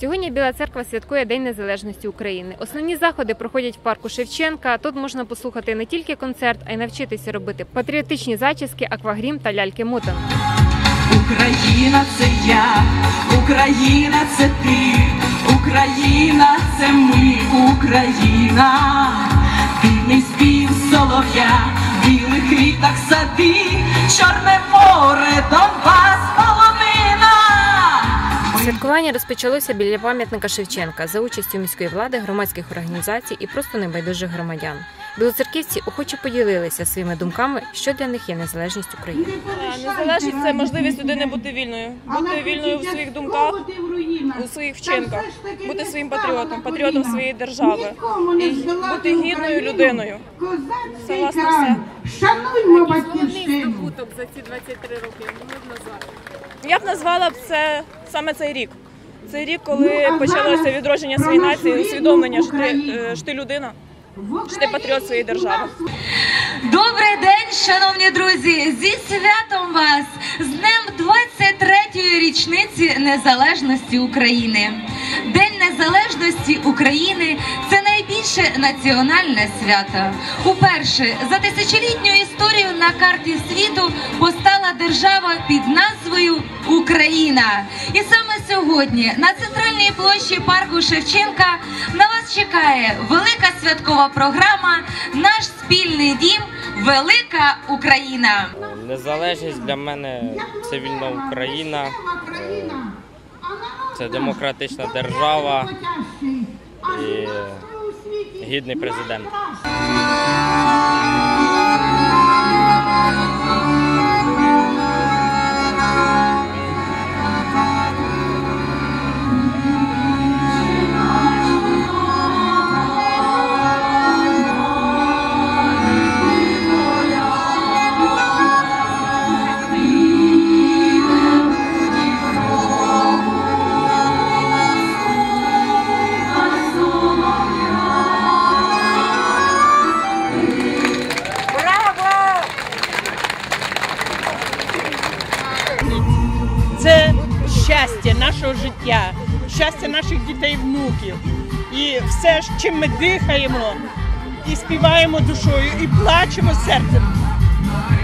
Сьогодні Біла церква святкує День Незалежності України. Основні заходи проходять в парку Шевченка. Тут можна послухати не тільки концерт, а й навчитися робити патріотичні зачіски, аквагрім та ляльки мотан. Україна це я, Україна це ти, Україна це ми, Україна, Вільний спів солов'я, білих квітах сади, Чорне море, Донбас. Святкування розпочалося біля пам'ятника Шевченка за участю міської влади, громадських організацій і просто небайдужих громадян. Білоцерківці охоче поділилися своїми думками, що для них є незалежність України. Незалежність це можливість людини бути вільною, бути вільною у своїх думках, у своїх вчинках, бути своїм патріотом, патріотом своєї держави і бути гідною людиною. Це, власне, все. Шануймо батьківщину. за ці 23 роки можна назвати. Я б назвала б це саме цей рік. Цей рік, коли почалося відродження своєї нації, усвідомлення, що ти, е, що ти людина, що ти патріот своєї держави. Добрий день, шановні друзі! Зі святом вас з днем 23-ї річниці незалежності України. День незалежності України це найбільше національне свято. Уперше за тисячолітню історію на карті світу постала держава під назвою Україна. І саме сьогодні на центральній площі парку Шевченка на вас чекає велика святкова програма Наш спільний дім Велика Україна. Незалежність для мене це вільна Україна, е, це демократична держава і гідний президент. Щастя нашого життя, щастя наших дітей, внуків. І все, чим ми дихаємо, і співаємо душою, і плачемо серцем.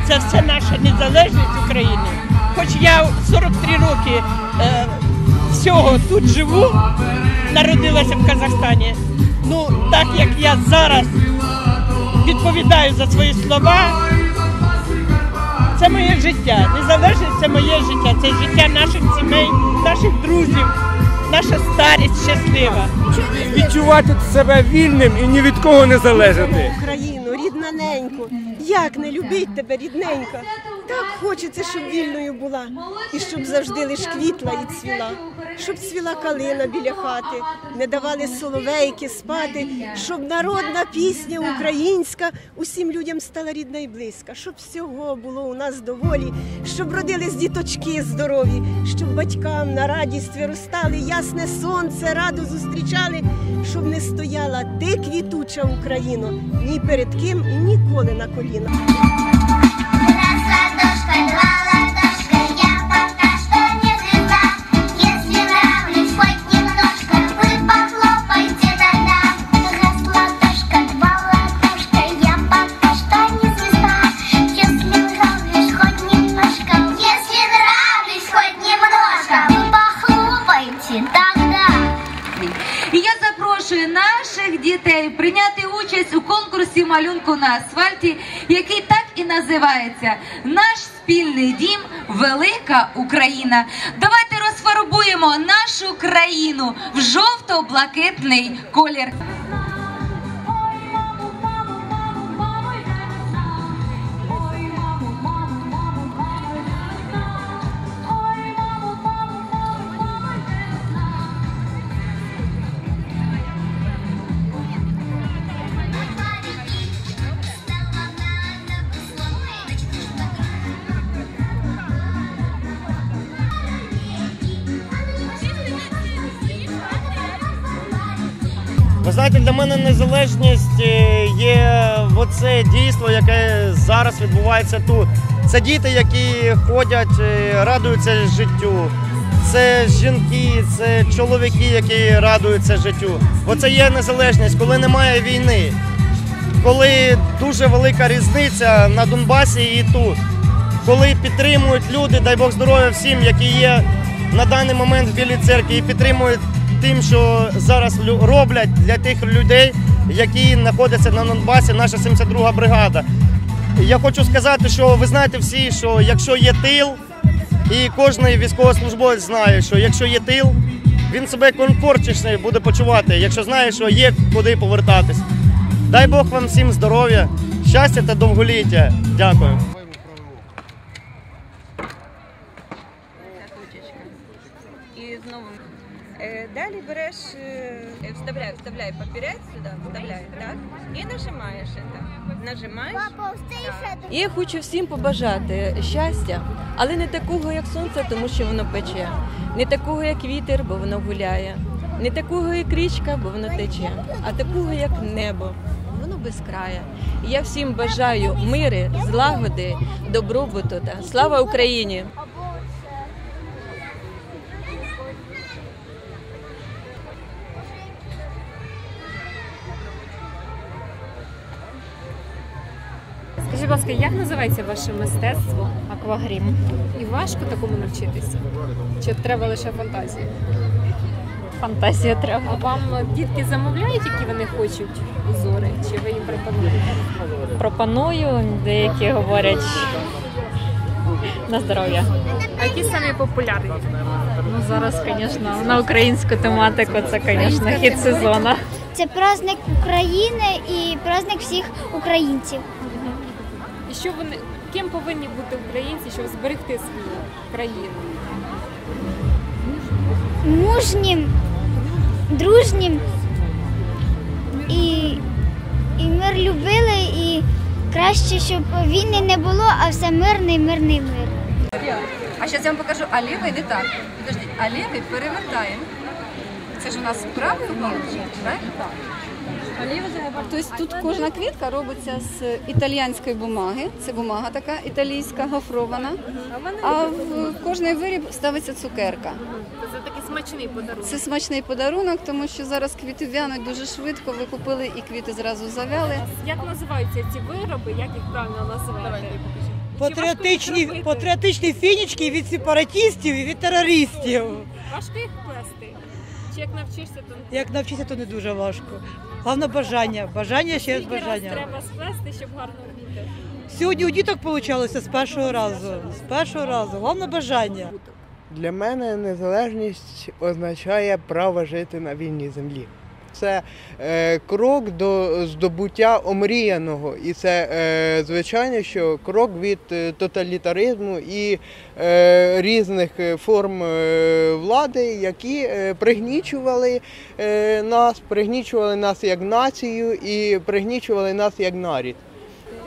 Це все наша незалежність України. Хоч я 43 роки е, всього тут живу, народилася в Казахстані. Ну, так як я зараз відповідаю за свої слова, це моє життя. Незалежність це моє життя, це життя наших сімей, наших друзів, наша старість щаслива. відчувати себе вільним і ні від кого не залежати. Україну, ріднаненьку. Як не любить тебе, рідненька. Так хочеться, щоб вільною була, і щоб завжди лиш квітла і цвіла, щоб цвіла калина біля хати, не давали соловейки спати, щоб народна пісня українська усім людям стала рідна і близька, щоб всього було у нас доволі, щоб родились діточки здорові, щоб батькам на радість виростали, ясне сонце раду зустрічали, щоб не стояла ти квітуча Україно, ні перед ким і ніколи на колінах. Наших дітей прийняти участь у конкурсі малюнку на асфальті, який так і називається Наш спільний дім Велика Україна. Давайте розфарбуємо нашу країну в жовто-блакитний колір. Ви знаєте, для мене незалежність е, є оце дійство, яке зараз відбувається тут. Це діти, які ходять, е, радуються життю, це жінки, це чоловіки, які радуються життю. Бо це є незалежність, коли немає війни, коли дуже велика різниця на Донбасі і тут, коли підтримують люди, дай Бог здоров'я всім, які є на даний момент в Білій церкві, і підтримують тим, що зараз роблять для тих людей, які знаходяться на Донбасі, наша 72 бригада. Я хочу сказати, що ви знаєте всі, що якщо є тил, і кожен військовослужбовець знає, що якщо є тил, він себе комфортніше буде почувати, якщо знає, що є куди повертатись. Дай Бог вам всім здоров'я, щастя та довголіття. Дякую. І знову далі береш, е, вставляй, вставляй папірець сюди, вставляй, так? І нажимаєш це. Нажимаєш. Так. І я хочу всім побажати щастя, але не такого, як сонце, тому що воно пече, не такого, як вітер, бо воно гуляє, не такого, як річка, бо воно тече, а такого, як небо. Воно безкрає. І я всім бажаю мири, злагоди, добробуту та слава Україні! Будь ласка, як називається ваше мистецтво? Аквагрім. І важко такому навчитися? Чи треба лише фантазія? Фантазія треба. А вам дітки замовляють, які вони хочуть узори? Чи ви їм пропонуєте? Пропоную, деякі говорять на здоров'я. А які самі популярні? Ну зараз, звісно, на українську тематику це, звісно, хід сезону. Це праздник України і праздник всіх українців. І що вони ким повинні бути українці, щоб зберегти свою країну? Мужнім, дружнім і, і мир любили, і краще, щоб війни не було, а все мирний, мирний мир. А зараз я вам покажу, а лівий не так. Підождіть, а лівий перевертаємо. Це ж у нас правий угол, правильно? Тобто тут кожна квітка робиться з італійської бумаги. Це бумага така італійська, гофрована. А в кожний виріб ставиться цукерка. Це такий смачний подарунок. Це смачний подарунок, тому що зараз квіти в'януть дуже швидко. Ви купили і квіти зразу завяли. Як називаються ці вироби? Як їх правильно називати? Патріотичні, патріотичні фінічки від сепаратистів і від терористів. Важко їх? Чи як навчишся, то Як навчитися, то не дуже важко. Головне бажання. Бажання ще раз Скільки раз бажання. треба сплести, щоб гарно вміти? Сьогодні у діток вийшло з першого разу. З першого разу. Головне бажання. Для мене незалежність означає право жити на вільній землі. Це е, крок до здобуття омріяного, і це е, звичайно, що крок від е, тоталітаризму і різних форм влади, які пригнічували нас, пригнічували нас як націю і пригнічували нас як нарід.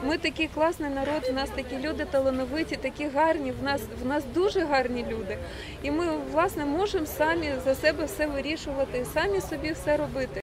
Ми такий класний народ, в нас такі люди талановиті, такі гарні. В нас в нас дуже гарні люди. І ми власне можемо самі за себе все вирішувати, самі собі все робити.